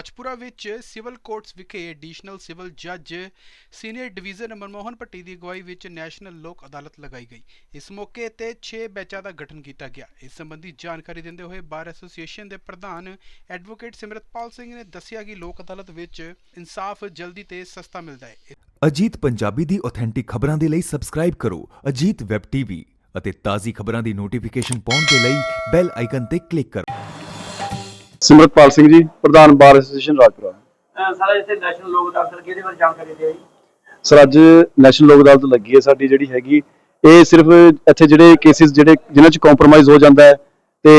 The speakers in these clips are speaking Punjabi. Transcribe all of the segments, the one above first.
ਰਾਜਪੁਰਾ ਵਿੱਚ ਸਿਵਲ ਕੋਰਟਸ ਵਿਖੇ ਐਡੀਸ਼ਨਲ ਸਿਵਲ ਜੱਜ ਸੀਨੀਅਰ ਡਿਵੀਜ਼ਨ ਮਨਮੋਹਨ ਭੱਟੀ ਦੀ ਅਗਵਾਈ ਵਿੱਚ ਨੈਸ਼ਨਲ ਲੋਕ ਅਦਾਲਤ ਲਗਾਈ ਗਈ। ਇਸ ਮੌਕੇ ਤੇ 6 ਬੈਚਾਂ ਦਾ ਗਠਨ ਕੀਤਾ ਗਿਆ। ਇਸ ਸੰਬੰਧੀ ਜਾਣਕਾਰੀ ਦਿੰਦੇ ਹੋਏ ਬਾਰ ਐਸੋਸੀਏਸ਼ਨ ਦੇ ਪ੍ਰਧਾਨ ਐਡਵੋਕੇਟ ਸਿਮਰਤਪਾਲ ਸਿੰਘ ਨੇ ਦੱਸਿਆ ਕਿ ਲੋਕ ਅਦਾਲਤ ਵਿੱਚ ਇਨਸਾਫ ਜਲਦੀ ਤੇ ਸਸਤਾ ਮਿਲਦਾ ਹੈ। ਅਜੀਤ ਪੰਜਾਬੀ ਦੀ ਆਥੈਂਟਿਕ ਖਬਰਾਂ ਦੇ ਲਈ ਸਬਸਕ੍ਰਾਈਬ ਕਰੋ ਅਜੀਤ ਵੈਬ ਟੀਵੀ ਅਤੇ ਤਾਜ਼ੀ ਖਬਰਾਂ ਦੀ ਨੋਟੀਫਿਕੇਸ਼ਨ ਪਾਉਣ ਦੇ ਲਈ ਬੈਲ ਆਈਕਨ ਤੇ ਕਲਿੱਕ ਕਰੋ। ਸਿਮਰਤਪਾਲ ਸਿੰਘ ਜੀ ਪ੍ਰਧਾਨ ਬਾਰ ਐਸੋਸੀਏਸ਼ਨ ਰਾਜਪੁਰਾ। ਸਾਰਾ ਇੱਥੇ ਨੈਸ਼ਨਲ ਲੋਕ ਅਦਾਲਤ ਕਿਹਦੇ ਬਾਰੇ ਜਾਣਕਾਰੀ ਦਿਓ ਜੀ। ਸਰ ਅੱਜ ਨੈਸ਼ਨਲ ਲੋਕ ਅਦਾਲਤ ਲੱਗੀ ਹੈ ਸਾਡੀ ਜਿਹੜੀ ਹੈਗੀ। ਇਹ ਸਿਰਫ ਇੱਥੇ ਜਿਹੜੇ ਕੇਸਿਸ ਜਿਹੜੇ ਜਿਨ੍ਹਾਂ 'ਚ ਕੰਪਰੋਮਾਈਜ਼ ਹੋ ਜਾਂਦਾ ਹੈ ਤੇ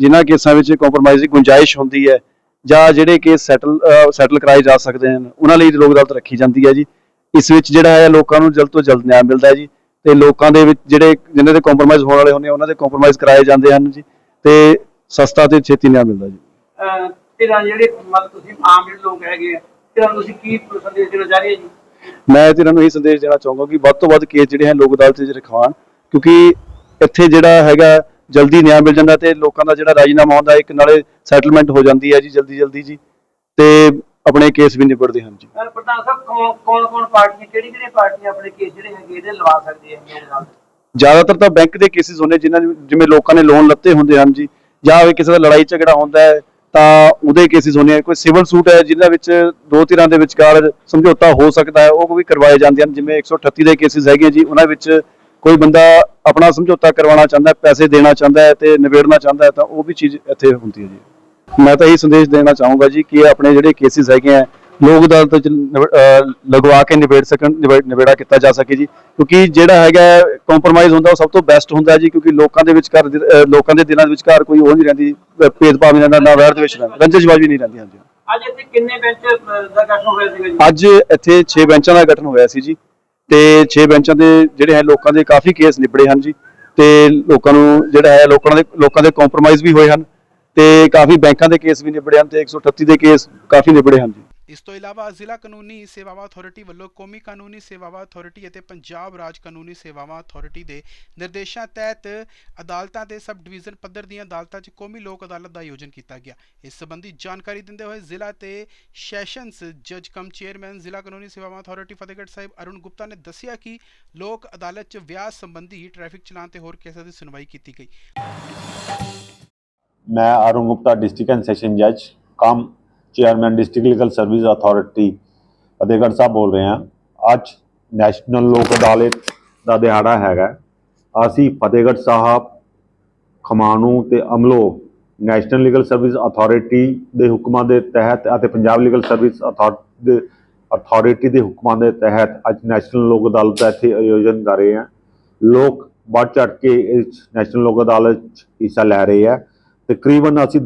ਜਿਨ੍ਹਾਂ ਕੇਸਾਂ ਵਿੱਚ ਕੰਪਰੋਮਾਈਜ਼ ਦੀ ਗੁੰਜਾਇਸ਼ ਹੁੰਦੀ ਹੈ ਜਾਂ ਜਿਹੜੇ ਕੇਸ ਸੈਟਲ ਸੈਟਲ ਕਰਾਏ ਜਾ ਸਕਦੇ ਹਨ ਉਹਨਾਂ ਲਈ ਲੋਕ ਅਦਾਲਤ ਰੱਖੀ ਜਾਂਦੀ ਹੈ ਜੀ। ਇਸ ਵਿੱਚ ਜਿਹੜਾ ਹੈ ਲੋਕਾਂ ਨੂੰ ਜਲਦ ਤੋਂ ਜਲਦ ਨਿਆਂ ਮਿਲਦਾ ਹੈ ਜੀ ਤੇ ਲੋਕਾਂ ਦੇ ਵਿੱਚ ਜਿਹੜੇ ਜਿਨ੍ਹਾਂ ਦੇ ਕੰਪਰੋਮਾਈਜ਼ ਹੋਣ ਵਾਲੇ ਹੁੰਦੇ ਆ, ਉਹਨਾਂ ਦੇ ਕੰਪਰੋਮਾਈਜ਼ ਕਰਾਏ ਜਾਂਦੇ ਹਨ ਜੀ ਤੇ ਸਸਤਾ ਤੇ ਛੇਤੀ ਨਿਆਂ ਮਿਲਦਾ ਜੀ। ਤੇਰਾ ਜਿਹੜੇ ਮਤਲਬ ਤੁਸੀਂ ਆਮ ਜਿਹੜੇ ਲੋਕ ਹੈਗੇ ਆ ਤੇਰਾ ਤੁਸੀਂ ਕੀ ਸੰਦੇਸ਼ ਦੇਣਾ ਚਾਹ ਰਹੇ ਜੀ? ਮੈਂ ਤੇ ਇਹਨਾਂ ਨੂੰ ਇਹ ਸੰਦੇਸ਼ ਦੇਣਾ ਚਾਹੂੰਗਾ ਕਿ ਵੱਧ ਤੋਂ ਵੱਧ ਕੇਸ ਜਿਹੜੇ ਹਨ ਲੋਕ ਅਦਾਲਤ 'ਚ ਰਖਵਾਉਣ ਕਿਉਂਕਿ ਇੱਥੇ ਜਿਹੜਾ ਹੈਗਾ ਜਲਦੀ ਨਿਆਂ ਮਿਲ ਜਾਂਦਾ ਤੇ ਲੋਕਾਂ ਦਾ ਜਿਹੜਾ ਰਾਜੀਨਾਮਾ ਹੁੰਦਾ ਇੱਕ ਨਾਲੇ ਸੈਟਲਮੈਂਟ ਹੋ ਜਾਂਦੀ ਹੈ ਜੀ ਜਲਦੀ ਜਲਦੀ ਜੀ ਤੇ ਆਪਣੇ ਕੇਸ ਵੀ ਨਿਬੜਦੇ ਹਨ ਜੀ। ਪ੍ਰਧਾਨ ਸਾਹਿਬ ਕੌਣ ਕੌਣ ਪਾਰਟੀਆਂ ਕਿਹੜੀ ਕਿਹੜੀ ਪਾਰਟੀਆਂ ਆਪਣੇ ਕੇਸ ਜਿਹੜੇ ਹੈਗੇ ਇਹਦੇ ਲਵਾ ਸਕਦੀ ਅਦਾਲਤ ਜ਼ਿਆਦਾਤਰ ਤਾਂ ਬੈਂਕ ਦੇ ਕੇਸਿਸ ਹੁੰਦੇ ਜਿਨ੍ਹਾਂ ਜਿਵੇਂ ਲੋਕਾਂ ਨੇ ਲੋਨ ਲੱਤੇ ਹੁੰਦੇ ਹਨ ਜੀ ਜਾਂ ਕਿਸੇ ਦਾ ਲੜਾਈ ਝਗੜਾ ਹੁੰਦਾ ਹੈ ਤਾਂ ਉਹਦੇ ਕੇਸਿਸ ਹੁੰਦੇ ਆ। ਕੋਈ ਸਿਵਲ ਸੂਟ ਹੈ ਜਿਨ੍ਹਾਂ ਵਿੱਚ ਦੋ ਧਿਰਾਂ ਦੇ ਵਿਚਕਾਰ ਸਮਝੌਤਾ ਹੋ ਸਕਦਾ ਹੈ, ਉਹ ਵੀ ਕਰਵਾਏ ਜਾਂਦੇ ਹਨ। ਜਿਵੇਂ 138 ਦੇ ਕੇਸਿਸ ਹੈਗੇ ਆ ਜੀ, ਉਹਨਾਂ ਵਿੱਚ ਕੋਈ ਬੰਦਾ ਆਪਣਾ ਸਮਝੌਤਾ ਕਰਵਾਉਣਾ ਚਾਹੁੰਦਾ ਪੈਸੇ ਦੇਣਾ ਚਾਹੁੰਦਾ ਹੈ ਤੇ ਨਿਬੇੜਨਾ ਚਾਹੁੰਦਾ ਹੈ, ਤਾਂ ਉਹ ਵੀ ਚੀਜ਼ ਇੱਥੇ ਹੁੰਦੀ ਹੈ ਜੀ। ਮੈਂ ਤਾਂ ਇਹ ਸੰਦੇਸ਼ ਦੇਣਾ ਚਾਹੂੰਗਾ ਜੀ ਕਿ ਆਪਣੇ ਜਿਹੜੇ ਕੇਸਿਸ ਹੈਗੇ ਆ ਲੋਕ ਅਦਾਲਤ ਚ ਨਿਬ- ਅਹ ਲਗਵਾ ਕੇ ਨਿਬੇੜ ਸਕਣ ਨਿਬੇ- ਨਿਬੇੜਾ ਕੀਤਾ ਜਾ ਸਕੇ ਜੀ। ਕਿਉਂਕਿ ਜਿਹੜਾ ਹੈਗਾ ਕੰਪਰੋਮਾਈਜ਼ ਹੁੰਦਾ ਉਹ ਸਭ ਤੋਂ ਬੈਸਟ ਹੁੰਦਾ ਜੀ ਕਿਉਂਕਿ ਲੋਕਾਂ ਦੇ ਵਿਚਕਾਰ ਦਿ- ਅਹ ਲੋਕਾਂ ਦੇ ਦਿਲਾਂ ਦੇ ਵਿਚਕਾਰ ਕੋਈ ਉਹ ਨਹੀਂ ਰਹਿੰਦੀ ਅਹ ਭੇਦਭਾਵ ਨਹੀਂ ਰਹਿੰਦਾ ਨਾ ਵੈਰ ਦੇ ਵਿੱਚ ਰਹਿੰਦਾ ਰੰਜਿਸ਼ਬਾਜ਼ੀ ਨਹੀਂ ਰਹਿੰਦੀ ਹਾਂਜੀ। ਅੱਜ ਇੱਥੇ ਕਿੰਨੇ ਬੈਂਚ ਅਹ, ਦਾ ਗਠਨ ਹੋਇਆ ਸੀਗਾ ਜੀ? ਅੱਜ ਇੱਥੇ 6 ਬੈਂਚਾਂ ਦਾ ਗਠਨ ਹੋਇਆ ਸੀ ਜੀ। ਤੇ 6 ਬੈਂਚਾਂ ਦੇ ਜਿਹੜੇ ਹੈ ਲੋਕਾਂ ਦੇ ਕਾਫੀ ਕੇਸ ਨਿਬੜੇ ਹਨ ਜੀ। ਤੇ ਲੋਕਾਂ ਨੂੰ ਜਿਹੜਾ ਹੈ ਲੋਕਾਂ ਦੇ ਲੋਕਾਂ ਦੇ ਕੰਪਰੋਮਾਈਜ਼ ਵੀ ਹੋਏ ਹਨ। ਤੇ ਕਾਫੀ ਬੈਂਕਾਂ ਦੇ ਕੇਸ ਵੀ ਨਿਬੜੇ ਹਨ ਤੇ 138 ਦੇ ਕੇਸ ਕਾਫੀ ਨਿਬੜੇ ਹਨ ਜੀ। ਇਸ ਤੋਂ ਇਲਾਵਾ ਜ਼ਿਲ੍ਹਾ ਕਾਨੂੰਨੀ ਸੇਵਾਵਾਂ ਅਥਾਰਟੀ ਵੱਲੋਂ ਕੌਮੀ ਕਾਨੂੰਨੀ ਸੇਵਾਵਾਂ ਅਥਾਰਟੀ ਅਤੇ ਪੰਜਾਬ ਰਾਜ ਕਾਨੂੰਨੀ ਸੇਵਾਵਾਂ ਅਥਾਰਟੀ ਦੇ ਨਿਰਦੇਸ਼ਾਂ ਤਹਿਤ ਅਦਾਲਤਾਂ ਦੇ ਸਬ ਡਿਵੀਜ਼ਨ ਪੱਧਰ ਦੀਆਂ ਅਦਾਲਤਾਂ 'ਚ ਕੌਮੀ ਲੋਕ ਅਦਾਲਤ ਦਾ ਆਯੋਜਨ ਕੀਤਾ ਗਿਆ। ਇਸ ਸੰਬੰਧੀ ਜਾਣਕਾਰੀ ਦਿੰਦੇ ਹੋਏ ਜ਼ਿਲ੍ਹਾ ਤੇ ਸੈਸ਼ਨਸ ਜੱਜ ਕਮ ਚੇਅਰਮੈਨ ਜ਼ਿਲ੍ਹਾ ਕਾਨੂੰਨੀ ਸੇਵਾਵਾਂ ਅਥਾਰਟੀ ਫਤਿਹਗੜ੍ਹ ਸਾਹਿਬ ਅਰੁਣ ਗੁਪਤਾ ਨੇ ਦੱਸਿਆ ਕਿ ਲੋਕ ਅਦਾਲਤ 'ਚ ਵਿਆਹ ਸੰਬੰਧੀ ਟ੍ਰੈਫਿਕ ਚਲਾਨ ਤੇ ਹੋਰ ਕੇਸਾਂ ਦੀ ਸੁਣਵਾਈ ਕੀਤੀ ਗਈ। ਮੈਂ ਅਰੁਣ ਗੁਪਤਾ, ਡਿਸਟ੍ਰਿਕਟ ਸੈਸ਼ਨ ਜੱਜ, cum chairman district legal service authority, Fatehgarh Sahib ਬੋਲ ਰਹੇ ਹਾਂ। ਅੱਜ ਨੈਸ਼ਨਲ ਲੋਕ ਅਦਾਲਤ ਦਾ ਦਿਹਾੜਾ ਹੈਗਾ। ਅਸੀਂ ਫਤਿਹਗੜ੍ਹ ਸਾਹਿਬ, ਖਮਾਣੂ ਤੇ Amloh national legal service authority ਦੇ ਹੁਕਮਾਂ ਦੇ ਤਹਿਤ ਅਤੇ ਪੰਜਾਬ ਲੀਗਲ ਸਰਵਿਸ ਅਥਾਰਟੀ ਦੇ ਹੁਕਮਾਂ ਦੇ ਤਹਿਤ ਅੱਜ ਨੈਸ਼ਨਲ ਲੋਕ ਅਦਾਲਤ ਦਾ ਇੱਥੇ ਆਯੋਜਨ ਕਰ ਰਹੇ ਹਾਂ। ਲੋਕ ਵੱਧ ਚੜ ਕੇ ਇਸ ਨੈਸ਼ਨਲ ਲੋਕ ਅਦਾਲਤ ਹਿੱਸਾ ਲੈ ਰਹੇ ਆ। ਤਕਰੀਬਨ ਅਸੀਂ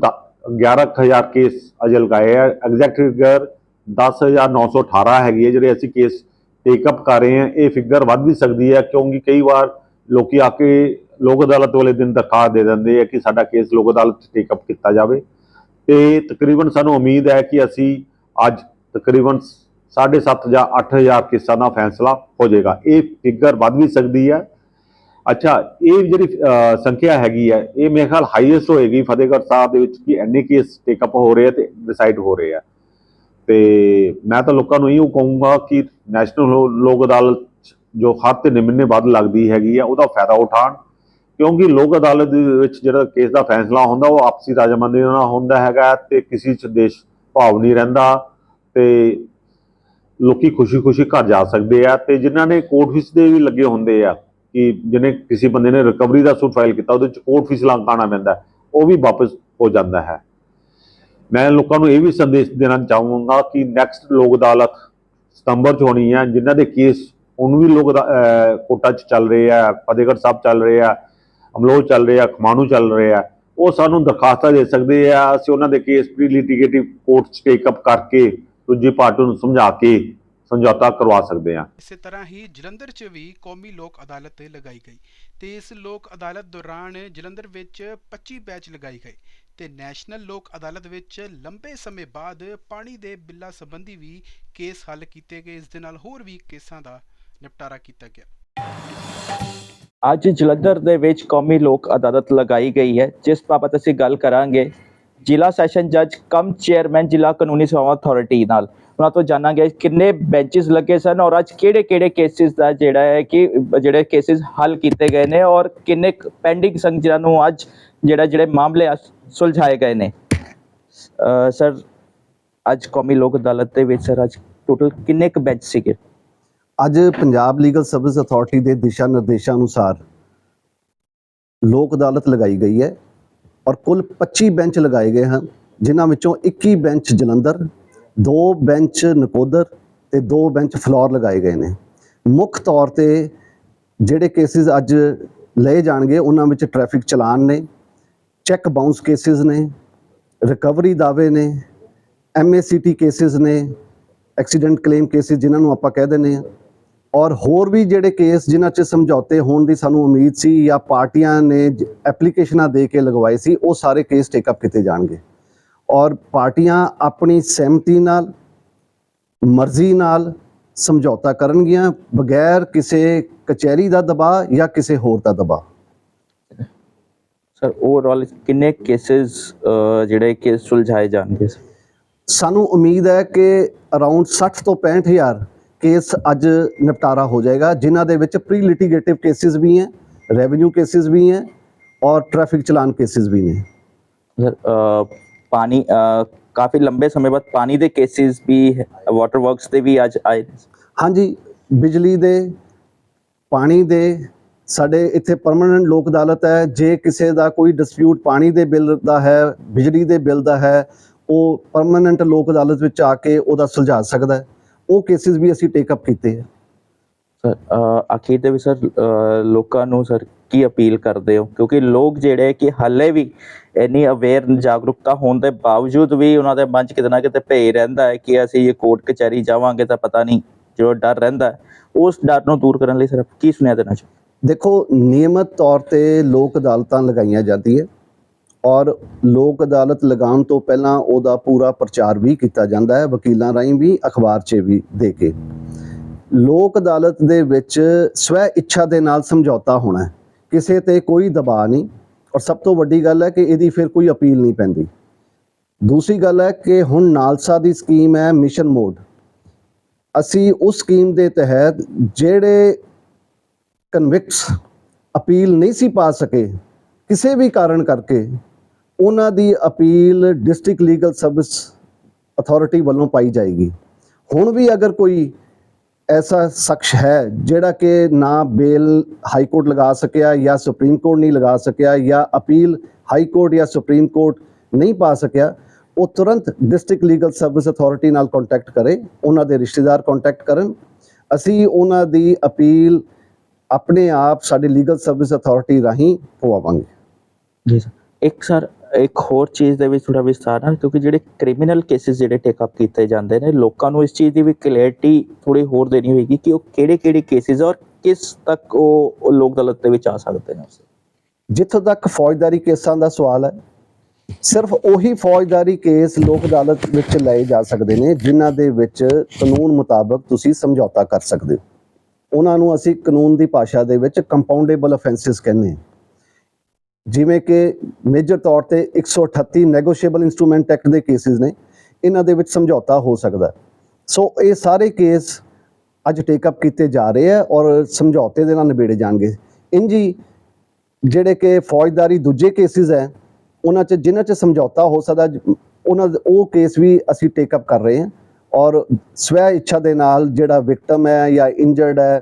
11000 ਕੇਸ ਅਜੇ ਲਗਾਏ ਆ। ਐਗਜ਼ੈਕਟ ਫਿਗਰ 10918 ਹੈਗੀ ਹੈ ਜਿਹੜੇ ਅਸੀਂ ਕੇਸ ਟੇਕ ਅਪ ਕਰ ਰਹੇ ਹਾਂ ਇਹ ਫਿਗਰ ਵੱਧ ਵੀ ਸਕਦੀ ਹੈ ਕਿਉਂਕਿ ਕਈ ਵਾਰ ਲੋਕੀ ਆ ਕੇ ਲੋਕ ਅਦਾਲਤ ਵਾਲੇ ਦਿਨ ਦਰਖਾਸਤ ਦੇ ਦਿੰਦੇ ਆ ਕਿ ਸਾਡਾ ਕੇਸ ਲੋਕ ਅਦਾਲਤ 'ਚ ਟੇਕ ਅਪ ਕੀਤਾ ਜਾਵੇ। ਤੇ ਤਕਰੀਬਨ ਸਾਨੂੰ ਉਮੀਦ ਹੈ ਕਿ ਅਸੀਂ ਅੱਜ ਤਕਰੀਬਨ 7.5 ਜਾਂ 8000 ਕੇਸਾਂ ਦਾ ਫੈਸਲਾ ਹੋ ਜਾਏਗਾ। ਇਹ ਫਿਗਰ ਵੱਧ ਵੀ ਸਕਦੀ ਹੈ ਅੱਛਾ, ਇਹ ਜਿਹੜੀ ਸੰਖਿਆ ਹੈਗੀ ਹੈ, ਇਹ ਮੇਰੇ ਖਿਆਲ ਹਾਈਐਸਟ ਹੋਏਗੀ ਫਤਿਹਗੜ੍ਹ ਸਾਹਿਬ ਦੇ ਵਿੱਚ ਕਿ ਐਨੇ ਕੇਸ ਟੇਕ ਅਪ ਹੋ ਰਹੇ ਆ ਤੇ ਡਿਸਾਈਡ ਹੋ ਰਹੇ ਆ। ਤੇ ਮੈਂ ਤਾਂ ਲੋਕਾਂ ਨੂੰ ਇਹੋ ਕਹੂੰਗਾ ਕਿ ਨੈਸ਼ਨਲ ਲੋਕ ਅਦਾਲਤ 'ਚ ਜੋ ਹੱਦ ਤੇ ਨਿਮਨੇ ਵੱਧ ਲੱਗਦੀ ਹੈਗੀ ਆ, ਉਹਦਾ ਫਾਇਦਾ ਉਠਾਉਣ। ਕਿਉਂਕਿ ਲੋਕ ਅਦਾਲਤ ਦੇ ਵਿੱਚ ਜਿਹੜਾ ਕੇਸ ਦਾ ਫੈਸਲਾ ਹੁੰਦਾ, ਉਹ ਆਪਸੀ ਰਾਜਮੰਦੀ ਨਾਲ ਹੁੰਦਾ ਹੈਗਾ ਤੇ ਕਿਸੇ 'ਚ ਦੇਸ਼ ਭਾਵ ਨਹੀਂ ਰਹਿੰਦਾ ਤੇ ਲੋਕੀ ਖੁਸ਼ੀ-ਖੁਸ਼ੀ ਘਰ ਜਾ ਸਕਦੇ ਆ ਤੇ ਜਿਨ੍ਹਾਂ ਨੇ ਕੋਰਟ ਫੀਸ ਦੇ ਵੀ ਲੱਗੇ ਹੁੰਦੇ ਆ ਕਿ ਜਿਹਨੇ ਕਿਸੇ ਬੰਦੇ ਨੇ ਰਿਕਵਰੀ ਦਾ ਸੂਟ ਫਾਈਲ ਕੀਤਾ, ਉਹਦੇ ਚ ਕੋਰਟ ਫੀਸ ਲਗਾਉਣਾ ਪੈਂਦਾ ਉਹ ਵੀ ਵਾਪਸ ਹੋ ਜਾਂਦਾ ਹੈ। ਮੈਂ ਲੋਕਾਂ ਨੂੰ ਇਹ ਵੀ ਸੰਦੇਸ਼ ਦੇਣਾ ਚਾਹੂੰਗਾ ਕਿ ਨੈਕਸਟ ਲੋਕ ਅਦਾਲਤ ਸਤੰਬਰ ਚ ਹੋਣੀ ਹੈ, ਜਿਨ੍ਹਾਂ ਦੇ ਕੇਸ ਹੁਣ ਵੀ ਲੋਕ ਅਦਾ- ਕੋਟਾ ਚ ਚੱਲ ਰਹੇ ਆ ਫਤਿਹਗੜ੍ਹ ਸਾਹਿਬ ਚੱਲ ਰਹੇ ਆ ਅਮਲੋਹ ਚੱਲ ਰਹੇ ਆ ਖਮਾਣੂ ਚੱਲ ਰਹੇ ਆ ਉਹ ਸਾਨੂੰ ਦਰਖਾਸਤਾਂ ਦੇ ਸਕਦੇ ਆ ਅਸੀਂ ਉਹਨਾਂ ਦੇ ਕੇਸ ਪ੍ਰੀ ਲਿਟੀਗੇਟਿਵ ਕੋਰਟ ਚ ਟੇਕ ਅਪ ਕਰਕੇ ਦੂਜੀ ਪਾਰਟੀ ਨੂੰ ਸਮਝਾ ਕੇ ਸਮਝੌਤਾ ਕਰਵਾ ਸਕਦੇ ਆ ਇਸੇ ਤਰ੍ਹਾਂ ਹੀ ਜਲੰਧਰ 'ਚ ਵੀ ਕੌਮੀ ਲੋਕ ਅਦਾਲਤ ਲਗਾਈ ਗਈ ਤੇ ਇਸ ਲੋਕ ਅਦਾਲਤ ਦੌਰਾਨ ਜਲੰਧਰ ਵਿੱਚ 25 ਬੈਚ ਲਗਾਏ ਗਏ ਤੇ ਨੈਸ਼ਨਲ ਲੋਕ ਅਦਾਲਤ ਵਿੱਚ ਲੰਬੇ ਸਮੇਂ ਬਾਅਦ ਪਾਣੀ ਦੇ ਬਿੱਲਾਂ ਸੰਬੰਧੀ ਵੀ ਕੇਸ ਹੱਲ ਕੀਤੇ ਗਏ। ਇਸ ਦੇ ਨਾਲ ਹੋਰ ਵੀ ਕੇਸਾਂ ਦਾ ਨਿਪਟਾਰਾ ਕੀਤਾ ਗਿਆ। ਅੱਜ ਜਲੰਧਰ ਦੇ ਵਿੱਚ ਕੌਮੀ ਲੋਕ ਅਦਾਲਤ ਲਗਾਈ ਗਈ ਹੈ। ਜਿਸ ਬਾਬਤ ਅਸੀਂ ਗੱਲ ਕਰਾਂਗੇ ਜ਼ਿਲ੍ਹਾ ਸੈਸ਼ਨ ਜੱਜ ਕਮ ਚੇਅਰਮੈਨ ਜ਼ਿਲ੍ਹਾ ਕਾਨੂੰਨੀ ਸੇਵਾਵਾਂ ਅਥਾਰਟੀ ਨਾਲ। ਉਹਨਾਂ ਤੋਂ ਜਾਣਾਂਗੇ ਕਿੰਨੇ ਬੈਂਚਸ ਲੱਗੇ ਸਨ ਔਰ ਅੱਜ ਕਿਹੜੇ ਕਿਹੜੇ ਕੇਸਿਸ ਦਾ ਜਿਹੜਾ ਹੈ ਕਿ, ਜਿਹੜੇ ਕੇਸਿਸ ਹੱਲ ਕੀਤੇ ਗਏ ਨੇ ਔਰ ਕਿੰਨੇ ਪੈਂਡਿੰਗ ਸਨ ਜਿਨ੍ਹਾਂ ਨੂੰ ਅੱਜ ਜਿਹੜਾ, ਜਿਹੜੇ ਮਾਮਲੇ ਸੁਲਝਾਏ ਗਏ ਨੇ। ਸਰ, ਅੱਜ ਕੌਮੀ ਲੋਕ ਅਦਾਲਤ ਦੇ ਵਿੱਚ ਸਰ, ਅੱਜ ਟੋਟਲ ਕਿੰਨੇ ਕੁ ਬੈਂਚ ਸੀਗੇ? ਅੱਜ ਪੰਜਾਬ ਲੀਗਲ ਸਰਵਿਸ ਅਥਾਰਟੀ ਦੇ ਦਿਸ਼ਾ ਨਿਰਦੇਸ਼ਾਂ ਅਨੁਸਾਰ ਲੋਕ ਅਦਾਲਤ ਲਗਾਈ ਗਈ ਹੈ ਔਰ ਕੁੱਲ 25 ਬੈਂਚ ਲਗਾਏ ਗਏ ਹਨ, ਜਿਨ੍ਹਾਂ ਵਿੱਚੋਂ 21 ਬੈਂਚ ਜਲੰਧਰ ਦੋ ਬੈਂਚ ਨਕੋਦਰ ਤੇ ਦੋ ਬੈਂਚ ਫਲੋਰ ਲਗਾਏ ਗਏ ਨੇ। ਮੁੱਖ ਤੌਰ ਤੇ ਜਿਹੜੇ ਕੇਸਿਸ ਅੱਜ ਲਏ ਜਾਣਗੇ, ਉਹਨਾਂ ਵਿੱਚ ਟ੍ਰੈਫਿਕ ਚਲਾਨ ਨੇ, ਚੈੱਕ ਬਾਉਂਸ ਕੇਸਿਸ ਨੇ, ਰਿਕਵਰੀ ਦਾਅਵੇ ਨੇ ਐਮਏਸੀਟੀ ਕੇਸਿਸ ਨੇ, ਐਕਸੀਡੈਂਟ ਕਲੇਮ ਕੇਸਿਸ ਜਿਨ੍ਹਾਂ ਨੂੰ ਆਪਾਂ ਕਹਿ ਦਿੰਦੇ ਹਾਂ। ਔਰ ਹੋਰ ਵੀ ਜਿਹੜੇ ਕੇਸ ਜਿਨ੍ਹਾਂ 'ਚ ਸਮਝੌਤੇ ਹੋਣ ਦੀ ਸਾਨੂੰ ਉਮੀਦ ਸੀ ਜਾਂ ਪਾਰਟੀਆਂ ਨੇ ਐਪਲੀਕੇਸ਼ਨਾਂ ਦੇ ਕੇ ਲਗਵਾਏ ਸੀ, ਉਹ ਸਾਰੇ ਕੇਸ ਟੇਕ ਅਪ ਕੀਤੇ ਜਾਣਗੇ। ਔਰ ਪਾਰਟੀਆਂ ਆਪਣੀ ਸਹਿਮਤੀ ਨਾਲ ਮਰਜ਼ੀ ਨਾਲ ਸਮਝੌਤਾ ਕਰਨਗੀਆਂ ਬਗੈਰ ਕਿਸੇ ਕਚਹਿਰੀ ਦਾ ਦਬਾਅ ਜਾਂ ਕਿਸੇ ਹੋਰ ਦਾ ਦਬਾਅ। ਸਰ ਓਵਰਆਲ ਕਿੰਨੇ ਕੇਸਿਸ ਜਿਹੜੇ ਕਿ ਸੁਲਝਾਏ ਜਾਣਗੇ? ਸਾਨੂੰ ਉਮੀਦ ਹੈ ਕਿ ਅਰਾਊਂਡ 60 ਤੋਂ 65000 ਕੇਸ ਅੱਜ ਨਿਪਟਾਰਾ ਹੋ ਜਾਏਗਾ ਜਿਨ੍ਹਾਂ ਦੇ ਵਿੱਚ ਪ੍ਰੀ ਲਿਟੀਗੇਟਿਵ ਕੇਸਿਸ ਵੀ ਹੈ ਰੈਵਨਿਊ ਕੇਸਿਸ ਵੀ ਹੈ ਔਰ ਟ੍ਰੈਫਿਕ ਚਲਾਨ ਕੇਸਿਸ ਵੀ ਨੇ। ਸਰ ਪਾਣੀ ਕਾਫੀ ਲੰਬੇ ਸਮੇਂ ਬਾਅਦ ਪਾਣੀ ਦੇ ਕੇਸਿਸ ਵੀ ਵਾਟਰ ਵਰਕਸ ਦੇ ਵੀ ਅੱਜ ਆਏ। ਹਾਂਜੀ ਬਿਜਲੀ ਦੇ ਪਾਣੀ ਦੇ ਸਾਡੇ ਇੱਥੇ ਪਰਮਨੈਂਟ ਲੋਕ ਅਦਾਲਤ ਹੈ ਜੇ ਕਿਸੇ ਦਾ ਕੋਈ ਡਿਸਪਿਊਟ ਪਾਣੀ ਦੇ ਬਿੱਲ ਦਾ ਹੈ ਬਿਜਲੀ ਦੇ ਬਿੱਲ ਦਾ ਹੈ ਉਹ ਪਰਮਨੈਂਟ ਲੋਕ ਅਦਾਲਤ ਵਿੱਚ ਆ ਕੇ ਉਹਦਾ ਸੁਲਝਾ ਸਕਦਾ ਹੈ। ਉਹ ਕੇਸਿਸ ਵੀ ਅਸੀਂ ਟੇਕ ਅਪ ਕੀਤੇ ਹੈ ਸਰ ਅਖੀਰ ਦੇ ਵੀ ਸਰ ਲੋਕਾਂ ਨੂੰ ਸਰ ਕੀ ਅਪੀਲ ਕਰਦੇ ਹੋ? ਕਿਉਂਕਿ ਲੋਕ ਜਿਹੜੇ ਕਿ ਹਾਲੇ ਵੀ ਇੰਨੀ ਅਵੇਅਰ ਜਾਗਰੂਕਤਾ ਹੋਣ ਦੇ ਬਾਵਜੂਦ ਵੀ ਉਹਨਾਂ ਦੇ ਮਨ 'ਚ ਕਿਤੇ ਨਾ ਕਿਤੇ ਭੇ ਰਹਿੰਦਾ ਹੈ ਕਿ ਅਸੀਂ ਇਹ ਕੋਰਟ ਕਚਹਿਰੀ ਜਾਵਾਂਗੇ ਤਾਂ ਪਤਾ ਨਹੀਂ ਜੋ ਡਰ ਰਹਿੰਦਾ ਉਸ ਡਰ ਨੂੰ ਦੂਰ ਕਰਨ ਲਈ ਸਰ ਕੀ ਸੁਨੇਹਾ ਦੇਣਾ ਚਾਹੋ ਦੇਖੋ, ਨਿਯਮਿਤ ਤੌਰ ਤੇ ਲੋਕ ਅਦਾਲਤਾਂ ਲਗਾਈਆਂ ਜਾਂਦੀਆਂ ਔਰ ਲੋਕ ਅਦਾਲਤ ਲਗਾਉਣ ਤੋਂ ਪਹਿਲਾਂ ਉਹਦਾ ਪੂਰਾ ਪ੍ਰਚਾਰ ਵੀ ਕੀਤਾ ਜਾਂਦਾ ਹੈ, ਵਕੀਲਾਂ ਰਾਹੀਂ ਵੀ, ਅਖਬਾਰ 'ਚ ਵੀ ਦੇ ਕੇ। ਲੋਕ ਅਦਾਲਤ ਦੇ ਵਿੱਚ ਸਵੈ ਇੱਛਾ ਦੇ ਨਾਲ ਸਮਝੌਤਾ ਹੋਣਾ ਕਿਸੇ ਤੇ ਕੋਈ ਦਬਾਅ ਨਹੀਂ। ਔਰ ਸਭ ਤੋਂ ਵੱਡੀ ਗੱਲ ਹੈ ਕਿ ਇਹਦੀ ਫਿਰ ਕੋਈ ਅਪੀਲ ਨਹੀਂ ਪੈਂਦੀ। ਦੂਸਰੀ ਗੱਲ ਹੈ ਕਿ ਹੁਣ ਨਾਲਸਾ ਦੀ ਸਕੀਮ ਹੈ ਮਿਸ਼ਨ ਮੋਡ। ਅਸੀਂ ਉਸ ਸਕੀਮ ਦੇ ਤਹਿਤ ਜਿਹੜੇ ਕਨਵਿਕਟਸ ਅਪੀਲ ਨਹੀਂ ਸੀ ਪਾ ਸਕੇ, ਕਿਸੇ ਵੀ ਕਾਰਨ ਕਰਕੇ, ਉਹਨਾਂ ਦੀ appeal district legal service authority ਵੱਲੋਂ ਪਾਈ ਜਾਏਗੀ। ਹੁਣ ਵੀ ਅਗਰ ਕੋਈ ਐਸਾ ਸ਼ਖਸ ਹੈ ਜਿਹੜਾ ਕਿ ਨਾ ਬੇਲ ਹਾਈ ਕੋਰਟ ਲਗਾ ਸਕਿਆ ਜਾਂ ਸੁਪਰੀਮ ਕੋਰਟ ਨਹੀਂ ਲਗਾ ਸਕਿਆ ਜਾਂ ਅਪੀਲ ਹਾਈ ਕੋਰਟ ਜਾਂ ਸੁਪਰੀਮ ਕੋਰਟ ਨਹੀਂ ਪਾ ਸਕਿਆ, ਉਹ ਤੁਰੰਤ ਡਿਸਟ੍ਰਿਕਟ ਲੀਗਲ ਸਰਵਿਸ ਅਥਾਰਟੀ ਨਾਲ ਕੰਟੈਕਟ ਕਰੇ, ਉਹਨਾਂ ਦੇ ਰਿਸ਼ਤੇਦਾਰ ਕੰਟੈਕਟ ਕਰਨ। ਅਸੀਂ ਉਹਨਾਂ ਦੀ ਅਪੀਲ ਆਪਣੇ ਆਪ ਸਾਡੇ ਲੀਗਲ ਸਰਵਿਸ ਅਥਾਰਟੀ ਰਾਹੀਂ ਪਵਾਵਾਂਗੇ। ਜੀ ਸਰ, ਇੱਕ ਸਰ ਇੱਕ ਹੋਰ ਚੀਜ਼ ਦੇ ਵਿੱਚ ਥੋੜਾ ਵਿਸਥਾਰ ਨਾਲ, ਕਿਉਂਕਿ ਜਿਹੜੇ ਕ੍ਰਿਮੀਨਲ ਕੇਸਿਸ ਜਿਹੜੇ ਟੇਕ ਅਪ ਕੀਤੇ ਜਾਂਦੇ ਨੇ, ਲੋਕਾਂ ਨੂੰ ਇਸ ਚੀਜ਼ ਦੀ ਵੀ ਕਲੈਰਿਟੀ ਥੋੜੀ ਹੋਰ ਦੇਣੀ ਹੋਏਗੀ ਕਿ ਉਹ ਕਿਹੜੇ ਕਿਹੜੇ ਕੇਸਿਸ ਔਰ ਕਿਸ ਤੱਕ ਉਹ ਲੋਕ ਅਦਾਲਤ ਦੇ ਵਿੱਚ ਆ ਸਕਦੇ ਨੇ ਜਿੱਥੋਂ ਤੱਕ ਫੌਜਦਾਰੀ ਕੇਸਾਂ ਦਾ ਸਵਾਲ ਹੈ, ਸਿਰਫ ਉਹੀ ਫੌਜਦਾਰੀ ਕੇਸ ਲੋਕ ਅਦਾਲਤ ਵਿੱਚ ਲਏ ਜਾ ਸਕਦੇ ਨੇ, ਜਿਨ੍ਹਾਂ ਦੇ ਵਿੱਚ ਕਾਨੂੰਨ ਮੁਤਾਬਕ ਤੁਸੀਂ ਸਮਝੌਤਾ ਕਰ ਸਕਦੇ ਹੋ। ਉਹਨਾਂ ਨੂੰ ਅਸੀਂ ਕਾਨੂੰਨ ਦੀ ਭਾਸ਼ਾ ਦੇ ਵਿੱਚ ਕੰਪਾਊਂਡੇਬਲ ਅਫੈਂਸਿਸ ਕਹਿੰਦੇ ਹਾਂ। ਜਿਵੇਂ ਕਿ ਮੇਜਰ ਤੌਰ ਤੇ 138 ਨੈਗੋਸ਼ੀਏਬਲ ਇਨਸਟਰੂਮੈਂਟ ਐਕਟ ਦੇ ਕੇਸਿਸ ਨੇ, ਇਹਨਾਂ ਦੇ ਵਿੱਚ ਸਮਝੌਤਾ ਹੋ ਸਕਦਾ ਸੋ ਇਹ ਸਾਰੇ ਕੇਸ ਅੱਜ ਟੇਕ ਅਪ ਕੀਤੇ ਜਾ ਰਹੇ ਆ ਔਰ ਸਮਝੌਤੇ ਦੇ ਨਾਲ ਨਿਬੇੜੇ ਜਾਣਗੇ। ਇੰਜੀ ਜਿਹੜੇ ਕਿ ਫੌਜਦਾਰੀ ਦੂਜੇ ਕੇਸਿਸ ਹੈ, ਉਹਨਾਂ 'ਚ ਜਿਨ੍ਹਾਂ 'ਚ ਸਮਝੌਤਾ ਹੋ ਸਕਦਾ, ਉਹਨਾਂ ਉਹ ਕੇਸ ਵੀ ਅਸੀਂ ਟੇਕ ਅਪ ਕਰ ਰਹੇ ਹਾਂ ਔਰ ਸਵੈ ਇੱਛਾ ਦੇ ਨਾਲ ਜਿਹੜਾ ਵਿਕਟਮ ਹੈ ਜਾਂ ਇੰਜਰਡ ਹੈ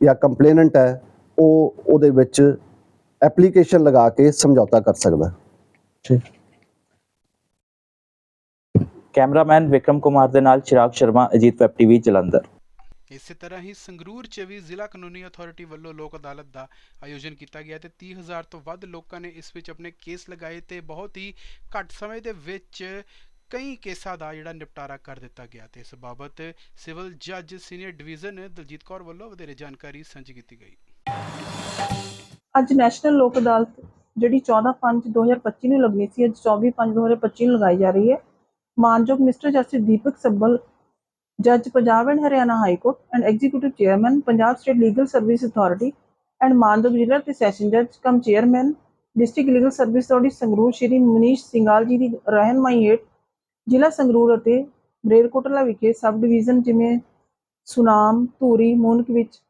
ਜਾਂ ਕੰਪਲੇਨੈਂਟ ਹੈ, ਉਹ ਉਹਦੇ ਵਿੱਚ ਐਪਲੀਕੇਸ਼ਨ ਲਗਾ ਕੇ ਸਮਝੌਤਾ ਕਰ ਸਕਦਾ। ਹੈ ਕੈਮਰਾਮੈਨ ਵਿਕਰਮ ਕੁਮਾਰ ਦੇ ਨਾਲ ਚਿਰਾਗ ਸ਼ਰਮਾ ਅਜੀਤ ਵੈਬ ਟੀਵੀ ਜਲੰਧਰ। ਇਸੇ ਤਰ੍ਹਾਂ ਹੀ ਸੰਗਰੂਰ 'ਚ ਵੀ ਜ਼ਿਲ੍ਹਾ ਕਾਨੂੰਨੀ ਅਥਾਰਟੀ ਵੱਲੋਂ ਲੋਕ ਅਦਾਲਤ ਦਾ ਆਯੋਜਨ ਕੀਤਾ ਗਿਆ ਤੇ 30000 ਤੋਂ ਵੱਧ ਲੋਕਾਂ ਨੇ ਇਸ ਵਿੱਚ ਆਪਣੇ ਕੇਸ ਲਗਾਏ ਤੇ ਬਹੁਤ ਹੀ ਘੱਟ ਸਮੇਂ ਦੇ ਵਿੱਚ ਕਈ ਕੇਸਾਂ ਦਾ ਜਿਹੜਾ ਨਿਪਟਾਰਾ ਕਰ ਦਿੱਤਾ ਗਿਆ ਤੇ ਇਸ ਬਾਬਤ ਸਿਵਲ ਜੱਜ ਸੀਨੀਅਰ ਡਿਵੀਜ਼ਨ ਦਲਜੀਤ ਕੌਰ ਵੱਲੋਂ ਵਧੇਰੇ ਜਾਣਕਾਰੀ ਸਾਂਝੀ ਕੀਤੀ ਗਈ। ਅੱਜ ਨੈਸ਼ਨਲ ਲੋਕ ਅਦਾਲਤ ਜਿਹੜੀ 14/5/2025 ਨੂੰ ਲੱਗਣੀ ਸੀ, ਅੱਜ 24/5/2025 ਨੂੰ ਲਗਾਈ ਜਾ ਰਹੀ ਹੈ। ਮਾਨਯੋਗ ਮਿਸਟਰ ਜਸਟਿਸ ਦੀਪਕ ਸੱਬਲ, ਜੱਜ Punjab and Haryana high court and executive chairman, Punjab state legal service authority and ਮਾਨਯੋਗ ਜ਼ਿਲ੍ਹਾ ਤੇ ਸੈਸ਼ਨ ਜੱਜ cum chairman, district legal service authority Sangrur Shri Manish Singhal ji ਦੀ ਰਹਿਨਮਾਈ ਹੇਠ ਜ਼ਿਲ੍ਹਾ ਸੰਗਰੂਰ ਅਤੇ ਮਰੇਰਕੋਟਲਾ ਵਿਖੇ ਸਬ ਡਿਵੀਜ਼ਨ ਜਿਵੇਂ ਸੁਨਾਮ, ਧੂਰੀ, ਮੂਨਕ ਵਿੱਚ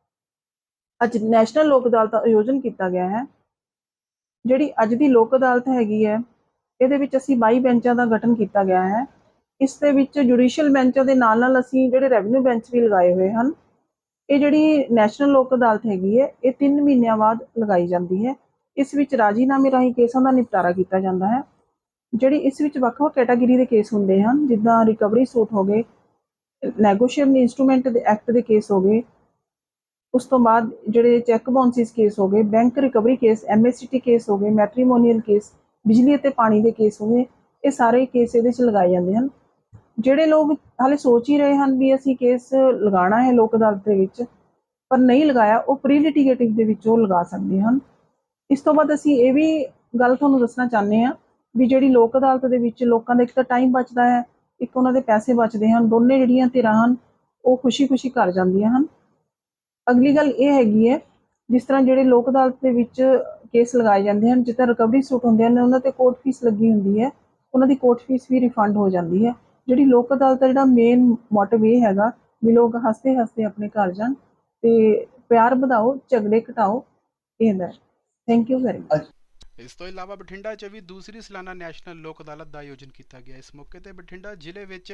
ਅੱਜ ਨੈਸ਼ਨਲ ਲੋਕ ਅਦਾਲਤ ਦਾ ਆਯੋਜਨ ਕੀਤਾ ਗਿਆ ਹੈ। ਜਿਹੜੀ ਅੱਜ ਦੀ ਲੋਕ ਅਦਾਲਤ ਹੈਗੀ ਹੈ, ਇਹਦੇ ਵਿੱਚ ਅਸੀਂ 22 ਬੈਂਚਾਂ ਦਾ ਗਠਨ ਕੀਤਾ ਗਿਆ ਹੈ। ਇਸ ਦੇ ਵਿੱਚ ਜੁਡੀਸ਼ੀਅਲ ਬੈਂਚਾਂ ਦੇ ਨਾਲ ਨਾਲ ਅਸੀਂ ਜਿਹੜੇ ਰੈਵਨਿਊ ਬੈਂਚ ਵੀ ਲਗਾਏ ਹੋਏ ਹਨ, ਇਹ ਜਿਹੜੀ ਨੈਸ਼ਨਲ ਲੋਕ ਅਦਾਲਤ ਹੈਗੀ ਹੈ, ਇਹ 3 ਮਹੀਨਿਆਂ ਬਾਅਦ ਲਗਾਈ ਜਾਂਦੀ ਹੈ। ਇਸ ਵਿੱਚ ਰਾਜੀਨਾਮੇ ਰਾਹੀਂ ਕੇਸਾਂ ਦਾ ਨਿਪਟਾਰਾ ਕੀਤਾ ਜਾਂਦਾ ਹੈ। ਜਿਹੜੀ ਇਸ ਵਿੱਚ ਵੱਖ-ਵੱਖ ਕੈਟਾਗਰੀ ਦੇ ਕੇਸ ਹੁੰਦੇ ਹਨ, ਜਿੱਦਾਂ ਰਿਕਵਰੀ ਸੂਟ ਹੋ ਗਏ, ਨੈਗੋਸ਼ੀਏਬਲ ਇਨਸਟਰੂਮੈਂਟ ਦੇ ਐਕਟ ਦੇ ਕੇਸ ਹੋ ਗਏ ਉਸ ਤੋਂ ਬਾਅਦ ਜਿਹੜੇ ਚੈੱਕ ਬਾਉਂਸਿਸ ਕੇਸ ਹੋ ਗਏ bank recovery case MST case ਹੋ ਗਏ ਮੈਟ੍ਰੀਮੋਨੀਅਲ ਕੇਸ ਬਿਜਲੀ ਅਤੇ ਪਾਣੀ ਦੇ ਕੇਸ ਹੋ ਗਏ, ਇਹ ਸਾਰੇ ਕੇਸ ਇਹਦੇ 'ਚ ਲਗਾਏ ਜਾਂਦੇ ਹਨ। ਜਿਹੜੇ ਲੋਕ ਹਾਲੇ ਸੋਚ ਹੀ ਰਹੇ ਹਨ ਵੀ ਅਸੀਂ ਕੇਸ ਲਗਾਉਣਾ ਹੈ ਲੋਕ ਅਦਾਲਤ ਦੇ ਵਿੱਚ, ਪਰ ਨਹੀਂ ਲਗਾਇਆ, ਉਹ ਪ੍ਰੀ ਲਿਟੀਗੇਟਿਵ ਦੇ ਵਿੱਚ ਉਹ ਲਗਾ ਸਕਦੇ ਹਨ। ਇਸ ਤੋਂ ਬਾਅਦ ਅਸੀਂ ਇਹ ਵੀ ਗੱਲ ਤੁਹਾਨੂੰ ਦੱਸਣਾ ਚਾਹੁੰਦੇ ਹਾਂ ਵੀ ਜਿਹੜੀ ਲੋਕ ਅਦਾਲਤ ਦੇ ਵਿੱਚ ਲੋਕਾਂ ਦਾ ਇੱਕ ਤਾਂ ਟਾਈਮ ਬਚਦਾ ਹੈ, ਇੱਕ ਉਹਨਾਂ ਦੇ ਪੈਸੇ ਬਚਦੇ ਹਨ, ਦੋਨੇ ਜਿਹੜੀਆਂ ਧਿਰਾਂ ਹਨ, ਉਹ ਖੁਸ਼ੀ-ਖੁਸ਼ੀ ਕਰ ਜਾਂਦੀਆਂ ਹਨ। ਅਗਲੀ ਗੱਲ ਇਹ ਹੈਗੀ ਹੈ, ਜਿਸ ਤਰ੍ਹਾਂ ਜਿਹੜੇ ਲੋਕ ਅਦਾਲਤ ਦੇ ਵਿੱਚ ਕੇਸ ਲਗਾਏ ਜਾਂਦੇ ਹਨ, ਜਿੱਦਾਂ ਰਿਕਵਰੀ ਸੂਟ ਹੁੰਦੇ ਹਨ, ਉਹਨਾਂ ਤੇ ਕੋਰਟ ਫੀਸ ਲੱਗੀ ਹੁੰਦੀ ਹੈ, ਉਹਨਾਂ ਦੀ ਕੋਰਟ ਫੀਸ ਵੀ ਰਿਫੰਡ ਹੋ ਜਾਂਦੀ ਹੈ। ਜਿਹੜੀ ਲੋਕ ਅਦਾਲਤ ਦਾ ਜਿਹੜਾ ਮੇਨ ਮੋਟਿਵ ਇਹ ਹੈਗਾ ਵੀ ਲੋਕ ਹੱਸਦੇ ਹੱਸਦੇ ਆਪਣੇ ਘਰ ਜਾਣ ਤੇ ਪਿਆਰ ਵਧਾਓ, ਝਗੜੇ ਘਟਾਓ, ਇਹ ਹੁੰਦਾ ਥੈਂਕ ਯੂ ਵੈਰੀ ਮਚ ਇਸ ਤੋਂ ਇਲਾਵਾ ਬਠਿੰਡਾ 'ਚ ਵੀ ਦੂਸਰੀ ਸਾਲਾਨਾ ਨੈਸ਼ਨਲ ਲੋਕ ਅਦਾਲਤ ਦਾ ਆਯੋਜਨ ਕੀਤਾ ਗਿਆ। ਇਸ ਮੌਕੇ ਤੇ ਬਠਿੰਡਾ ਜ਼ਿਲ੍ਹੇ ਵਿੱਚ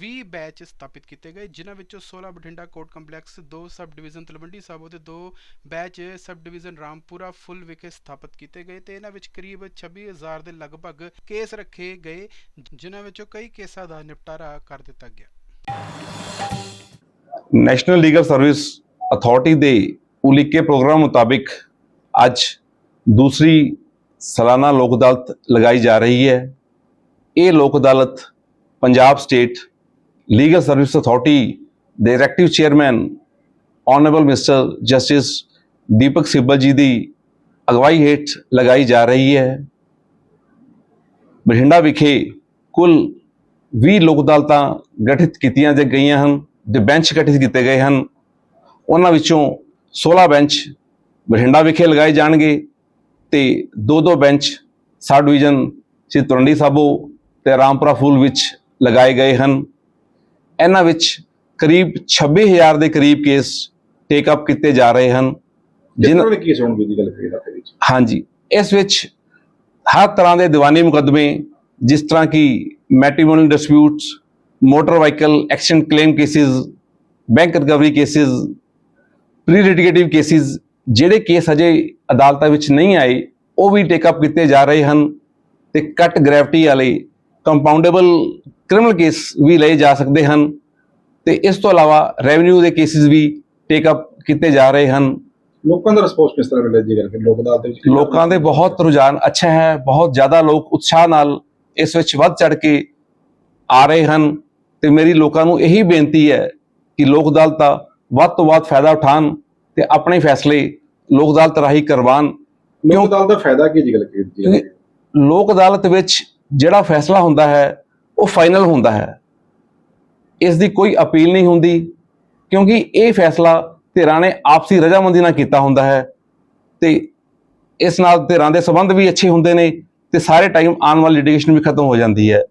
20 ਬੈਚ ਸਥਾਪਿਤ ਕੀਤੇ ਗਏ, ਜਿਨ੍ਹਾਂ ਵਿੱਚੋਂ 16 ਬਠਿੰਡਾ ਕੋਰਟ ਕੰਪਲੈਕਸ, ਦੋ ਸਬ ਡਿਵੀਜ਼ਨ ਤਲਵੰਡੀ ਸਾਬੋ ਤੇ ਦੋ bench sub division Rampura Phul ਵਿਖੇ ਸਥਾਪਿਤ ਕੀਤੇ ਗਏ ਤੇ ਇਹਨਾਂ ਵਿੱਚ ਕਰੀਬ 26000 ਦੇ ਲਗਭਗ ਕੇਸ ਰੱਖੇ ਗਏ, ਜਿਨ੍ਹਾਂ ਵਿੱਚੋਂ ਕਈ ਕੇਸਾਂ ਦਾ ਨਿਪਟਾਰਾ ਕਰ ਦਿੱਤਾ ਗਿਆ। ਨੈਸ਼ਨਲ ਲੀਗਲ ਸਰਵਿਸ ਅਥਾਰਟੀ ਦੇ ਉਲੀਕੇ ਪ੍ਰੋਗਰਾਮ ਮੁਤਾਬਿਕ ਅੱਜ ਦੂਸਰੀ ਸਾਲਾਨਾ ਲੋਕ ਅਦਾਲਤ ਲਗਾਈ ਜਾ ਰਹੀ ਹੈ। ਇਹ Lok Adalat Punjab state legal service authority ਦੇ active chairman honourable mister justice Deepak Sibal ji ਦੀ ਅਗਵਾਈ ਹੇਠ ਲਗਾਈ ਜਾ ਰਹੀ ਹੈ। ਬਠਿੰਡਾ ਵਿਖੇ ਕੁੱਲ 20 ਲੋਕ ਅਦਾਲਤਾਂ ਗਠਿਤ ਕੀਤੀਆਂ ਗਈਆਂ ਹਨ, ਦੇ ਬੈਂਚ ਗਠਿਤ ਕੀਤੇ ਗਏ ਹਨ। ਉਹਨਾਂ ਵਿੱਚੋਂ 16 ਬੈਂਚ ਬਠਿੰਡਾ ਵਿਖੇ ਲਗਾਏ ਜਾਣਗੇ। ਤੇ ਦੋ ਦੋ bench sub division Shri Talwandi Sabo ਤੇ ਰਾਮਪੁਰਾ ਫੂਲ ਵਿੱਚ ਲਗਾਏ ਗਏ ਹਨ। ਇਹਨਾਂ ਵਿੱਚ ਕਰੀਬ 26000 ਦੇ ਕਰੀਬ ਕੇਸ ਟੇਕ ਅਪ ਕੀਤੇ ਜਾ ਰਹੇ ਹਨ। ਜਿਨ੍ਹਾਂ ਦੇ ਕੇਸ ਹੋਣਗੇ ਦੀ ਗੱਲ ਕਰੀਏ ਫਿਰ ਵਿੱਚ? ਹਾਂਜੀ ਇਸ ਵਿੱਚ ਹਰ ਤਰ੍ਹਾਂ ਦੇ ਦੀਵਾਨੀ ਮੁਕੱਦਮੇ ਜਿਸ ਤਰ੍ਹਾਂ ਕਿ matrimonial disputes motor vehicle accident claim cases bank recovery cases pre litigative cases ਜਿਹੜੇ ਕੇਸ ਅਜੇ ਅਦਾਲਤਾਂ ਵਿੱਚ ਨਹੀਂ ਆਏ ਉਹ ਵੀ ਟੇਕ ਅਪ ਕੀਤੇ ਜਾ ਰਹੇ ਹਨ ਤੇ ਕੱਟ ਗ੍ਰੈਵਿਟੀ ਵਾਲੇ ਕੰਪਾਊਂਡੇਬਲ ਕ੍ਰਿਮੀਨਲ ਕੇਸ ਵੀ ਲਏ ਜਾ ਸਕਦੇ ਹਨ ਤੇ ਇਸ ਤੋਂ ਇਲਾਵਾ ਰੈਵਨਿਊ ਦੇ ਕੇਸਿਸ ਵੀ ਟੇਕ ਅਪ ਕੀਤੇ ਜਾ ਰਹੇ ਹਨ। ਲੋਕਾਂ ਦਾ ਰਿਸਪੌਂਸ ਕਿਸ ਤਰ੍ਹਾਂ ਮਿਲਿਆ ਜੀ ਕਰੀਏ ਲੋਕ ਅਦਾਲਤ ਦੇ ਵਿੱਚ ਲੋਕਾਂ ਦੇ ਬਹੁਤ ਰੁਝਾਨ ਅੱਛਾ ਹੈ ਬਹੁਤ ਜ਼ਿਆਦਾ ਲੋਕ ਉਤਸ਼ਾਹ ਨਾਲ ਇਸ ਵਿੱਚ ਵੱਧ ਚੜ ਕੇ ਆ ਰਹੇ ਹਨ ਤੇ ਮੇਰੀ ਲੋਕਾਂ ਨੂੰ ਇਹੀ ਬੇਨਤੀ ਹੈ ਕਿ ਲੋਕ ਅਦਾਲਤ ਵੱਧ ਤੋਂ ਵੱਧ ਫਾਇਦਾ ਉਠਾਉਣ ਤੇ ਆਪਣੇ ਫੈਸਲੇ ਲੋਕ ਅਦਾਲਤ ਰਾਹੀਂ ਕਰਵਾਉਣ ਲੋਕ ਅਦਾਲਤ ਦਾ ਫਾਇਦਾ ਕੀ ਜੀ ਗੱਲ ਕਿਉਂਕਿ ਲੋਕ ਅਦਾਲਤ ਵਿੱਚ ਜਿਹੜਾ ਫੈਸਲਾ ਹੁੰਦਾ ਹੈ ਉਹ ਫਾਈਨਲ ਹੁੰਦਾ ਹੈ। ਇਸ ਦੀ ਕੋਈ ਅਪੀਲ ਨਹੀਂ ਹੁੰਦੀ ਕਿਉਂਕਿ ਇਹ ਫੈਸਲਾ ਧਿਰਾਂ ਨੇ ਆਪਸੀ ਰਜਾਮੰਦੀ ਨਾਲ ਕੀਤਾ ਹੁੰਦਾ ਹੈ ਤੇ ਇਸ ਨਾਲ ਧਿਰਾਂ ਦੇ ਸਬੰਧ ਵੀ ਅੱਛੇ ਹੁੰਦੇ ਨੇ ਤੇ ਸਾਰੇ ਟਾਈਮ ਆਉਣ ਵਾਲੀ ਲਿਟੀਗੇਸ਼ਨ ਵੀ ਖਤਮ ਹੋ ਜਾਂਦੀ ਹੈ।